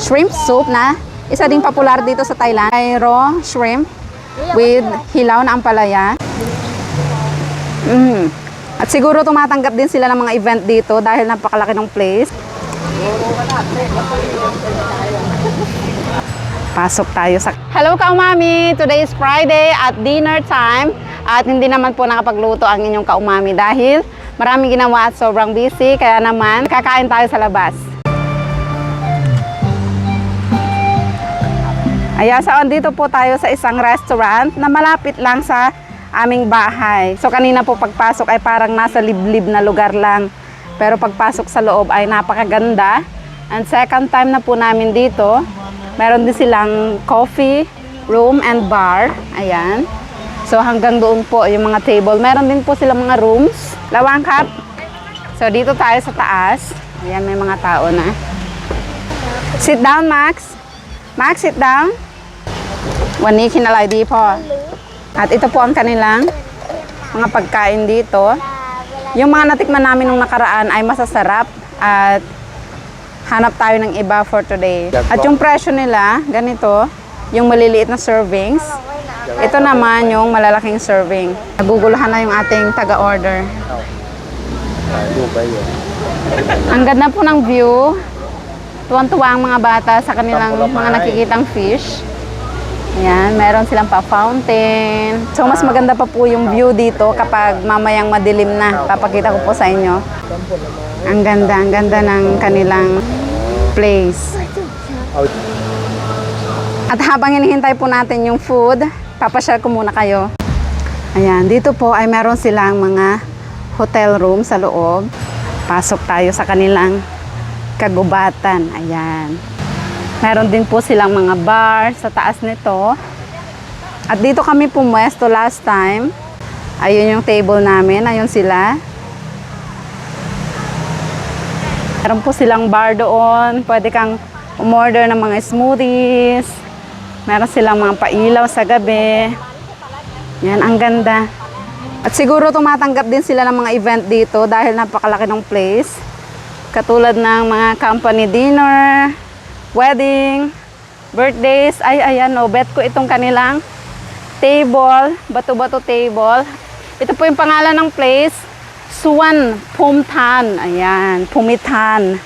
shrimp soup na isa ding popular dito sa Thailand. Ay raw shrimp with hilaw na ampalaya. Mm. At siguro tumatanggap din sila ng mga event dito dahil napakalaki ng place. Pasok tayo sa... Hello kaumami! Today is Friday at dinner time. At hindi naman po nakapagluto ang inyong kaumami dahil maraming ginawa at sobrang busy. Kaya naman, kakain tayo sa labas. Ayan, so andito po tayo sa isang restaurant na malapit lang sa aming bahay. So kanina po pagpasok ay parang nasa liblib na lugar lang. Pero pagpasok sa loob ay napakaganda. And second time na po namin dito, meron din silang coffee room and bar. Ayan. So hanggang doon po yung mga table. Meron din po silang mga rooms. Lawangkat. So dito tayo sa taas. Ayan, may mga tao na. Sit down, Max. Max, sit down. วันนี้กินอะไรดีพ่อ At ito po ang kanilang mga pagkain dito. Yung mga natikman namin nung nakaraan ay masasarap at hanap tayo ng iba for today. At yung presyo nila, ganito, yung maliliit na servings. Ito naman yung malalaking serving. Naguguluhan na yung ating taga-order. Ang ganda po ng view. Tuwang-tuwa ang mga bata sa kanilang mga nakikitang fish. Ayan, meron silang pa fountain. So mas maganda pa po yung view dito kapag mamayang madilim na. Papakita ko po sa inyo. Ang ganda, ang ganda ng kanilang place. At habang hinihintay po natin yung food, papashare ko muna kayo. Ayan, dito po ay meron silang mga hotel room sa loob. Pasok tayo sa kanilang kagubatan. Ayan. Meron din po silang mga bar sa taas nito. At dito kami pumwesto last time. Ayun yung table namin. Ayun sila. Meron po silang bar doon. Pwede kang umorder ng mga smoothies. Meron silang mga pailaw sa gabi. Yan, ang ganda. At siguro tumatanggap din sila ng mga event dito dahil napakalaki ng place. Katulad ng mga company dinner, wedding, birthdays. Ay, ayan, no, bet ko itong kanilang table, bato-bato table. Ito po yung pangalan ng place, Suwan Pumtan. Ayan, Pumitan.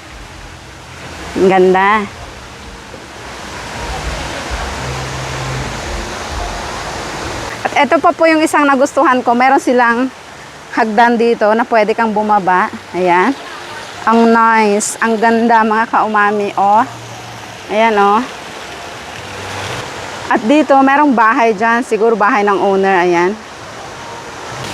Ang ganda. At ito pa po yung isang nagustuhan ko. Meron silang hagdan dito na pwede kang bumaba. Ayan. Ang nice. Ang ganda mga kaumami. Oh. Ayan oh. At dito, merong bahay dyan. Siguro bahay ng owner. Ayan.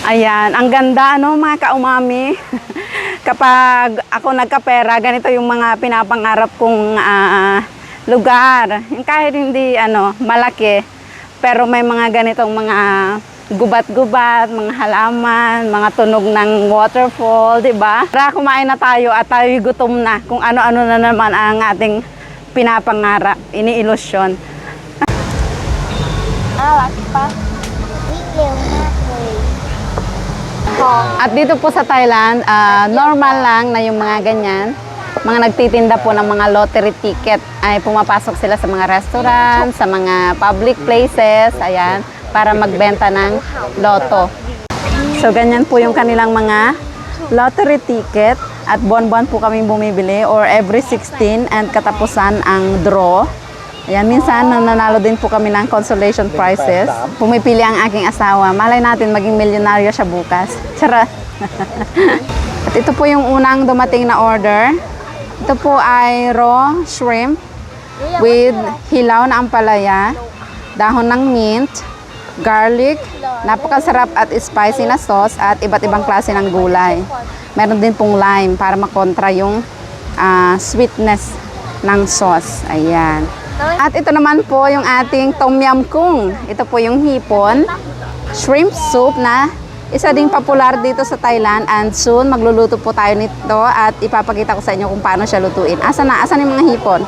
Ayan. Ang ganda, ano, mga kaumami. Kapag ako nagkapera, ganito yung mga pinapangarap kong ah, lugar. Kahit hindi, ano, malaki. Pero may mga ganitong mga gubat-gubat, mga halaman, mga tunog ng waterfall, di ba? Tara, kumain na tayo at tayo gutom na kung ano-ano na naman ang ating pinapangara, iniilusyon. Alas pa. At dito po sa Thailand, uh, normal lang na yung mga ganyan. Mga nagtitinda po ng mga lottery ticket ay pumapasok sila sa mga restaurant, sa mga public places, ayan, para magbenta ng loto. So ganyan po yung kanilang mga lottery ticket at buwan-buwan po kaming bumibili or every 16 and katapusan ang draw. Ayan, minsan nananalo din po kami ng consolation prizes. Pumipili ang aking asawa. Malay natin maging milyonaryo siya bukas. Charot. At ito po yung unang dumating na order. Ito po ay raw shrimp with hilaw na ampalaya, dahon ng mint, garlic, napakasarap at spicy na sauce at iba't ibang klase ng gulay. Meron din pong lime para makontra yung ah, sweetness ng sauce. Ayan. At ito naman po yung ating tom yum kung. Ito po yung hipon, shrimp soup na isa ding popular dito sa Thailand and soon magluluto po tayo nito at ipapakita ko sa inyo kung paano siya lutuin. Asa na? Asan yung mga hipon?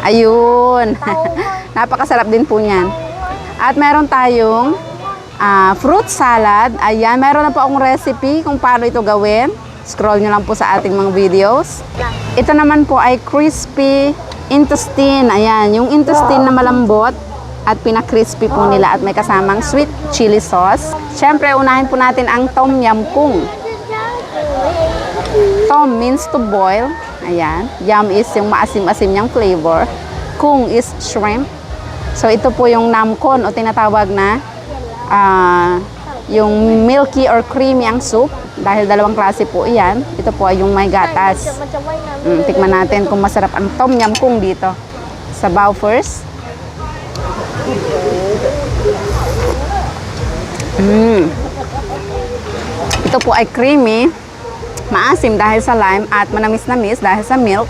Ayun. Napakasarap din po niyan. At meron tayong ah, fruit salad. Ayan, meron na po akong recipe kung paano ito gawin. Scroll nyo lang po sa ating mga videos. Ito naman po ay crispy intestine. Ayan, yung intestine na malambot at pinakrispy po nila at may kasamang sweet chili sauce. Siyempre, unahin po natin ang tom yum kung. Tom means to boil. Ayan. Yum is yung maasim-asim niyang flavor. Kung is shrimp. So ito po yung namkon o tinatawag na uh, yung milky or creamy ang soup dahil dalawang klase po iyan. Ito po ay yung may gatas. Mm, tikman natin kung masarap ang tom yum kung dito. Sabaw first. Mm. Ito po ay creamy, maasim dahil sa lime at manamis-namis dahil sa milk.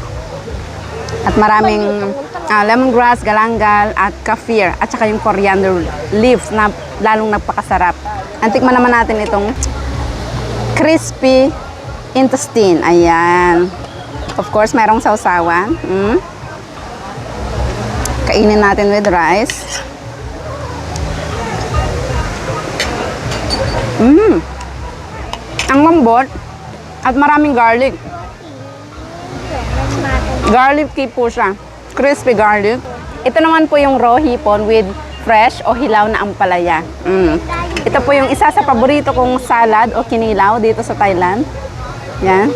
At maraming ah, lemongrass, galangal at kaffir at saka yung coriander leaves na lalong nagpakasarap. Antikman naman natin itong crispy intestine. Ayan. Of course, mayroong sausawan. Mm. Kainin natin with rice. Mm. Ang lambot at maraming garlic. Garlic tea po siya crispy garlic. Ito naman po yung raw hipon with fresh o hilaw na ampalaya. Mm. Ito po yung isa sa paborito kong salad o kinilaw dito sa Thailand. Yan.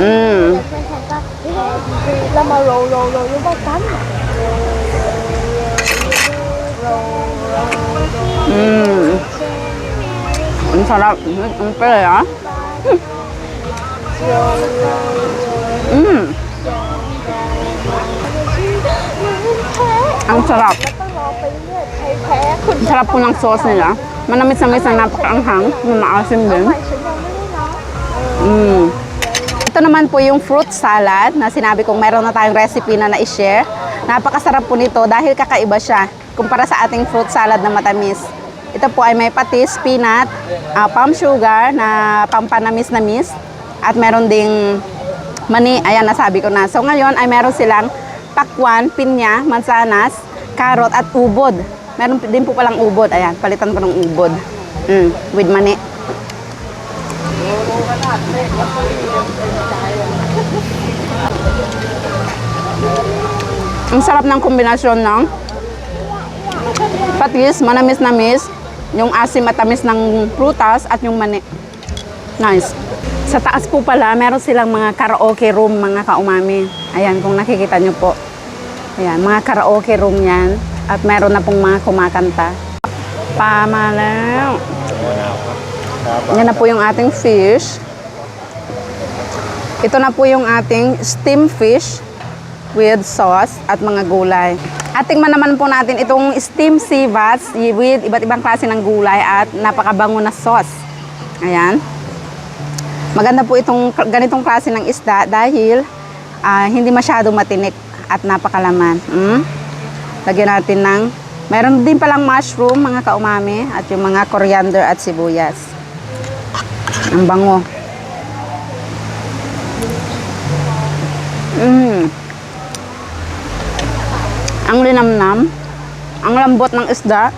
Mm. Mm. Ang sarap. Ang pala, ah. Mm. Ang sarap. Ang sarap po ng sauce nila. Manamis-namis na napakaanghang. Maasim din. Mm. Ito naman po yung fruit salad na sinabi kong meron na tayong recipe na na-share. Napakasarap po nito dahil kakaiba siya kumpara sa ating fruit salad na matamis. Ito po ay may patis, peanut, uh, palm sugar na pampanamis-namis at meron ding mani, ayan nasabi ko na. So ngayon ay meron silang pakwan, pinya, mansanas, carrot at ubod. Meron din po palang ubod. Ayan, palitan ko ng ubod. Mm, with mani. Ang sarap ng kombinasyon ng patis, manamis-namis, yung asim at tamis ng prutas at yung mani. Nice. Sa taas po pala, meron silang mga karaoke room, mga kaumami. Ayan, kung nakikita nyo po. Ayan, mga karaoke room yan. At meron na pong mga kumakanta. Pamalaw. Yan na po yung ating fish. Ito na po yung ating steam fish with sauce at mga gulay. At tingnan naman po natin itong steam bass with iba't ibang klase ng gulay at napakabango na sauce. Ayan. Maganda po itong ganitong klase ng isda dahil ah, hindi masyado matinik at napakalaman. Mm? Lagyan natin ng, meron din palang mushroom, mga kaumami, at yung mga coriander at sibuyas. Ang bango. Mm. Ang linamnam, ang lambot ng isda,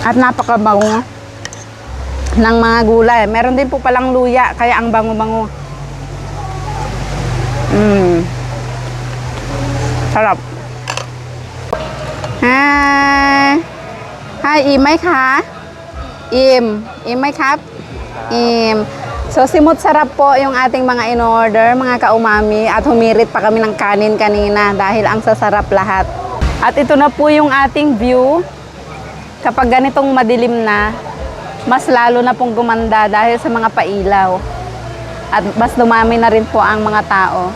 at napakabango ng mga gulay. Meron din po palang luya, kaya ang bango-bango. Mm. Sarap. Hi. Hi, อิ่มไหมคะ อิ่ม อิ่มไหมครับ อิ่ม So, simot sarap po yung ating mga in-order, mga kaumami, at humirit pa kami ng kanin kanina dahil ang sasarap lahat. At ito na po yung ating view. Kapag ganitong madilim na, mas lalo na pong gumanda dahil sa mga pailaw. At mas dumami na rin po ang mga tao.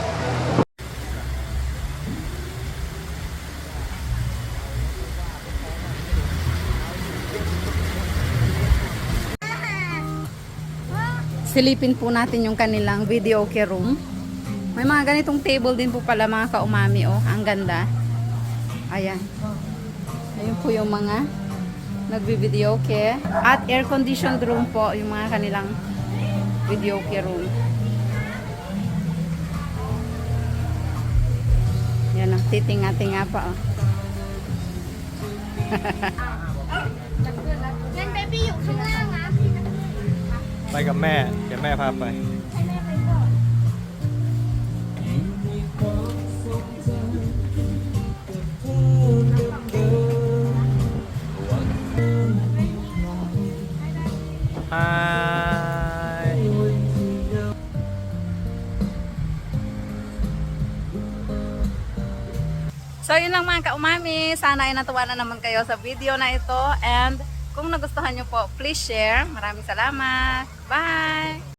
Silipin po natin yung kanilang video okay room. May mga ganitong table din po pala mga kaumami oh. Ang ganda. Ayan. Ayun po yung mga nagbi-video okay. At air-conditioned room po yung mga kanilang video okay room. Nagtitinga-tinga pa oh. งั้นเบบี้อยู่ข้างล่างนะ ไปกับแม่ เดี๋ยวแม่พาไป So, yun lang mga kaumami. Sana ay natuwa na naman kayo sa video na ito. And kung nagustuhan nyo po, please share. Maraming salamat. Bye!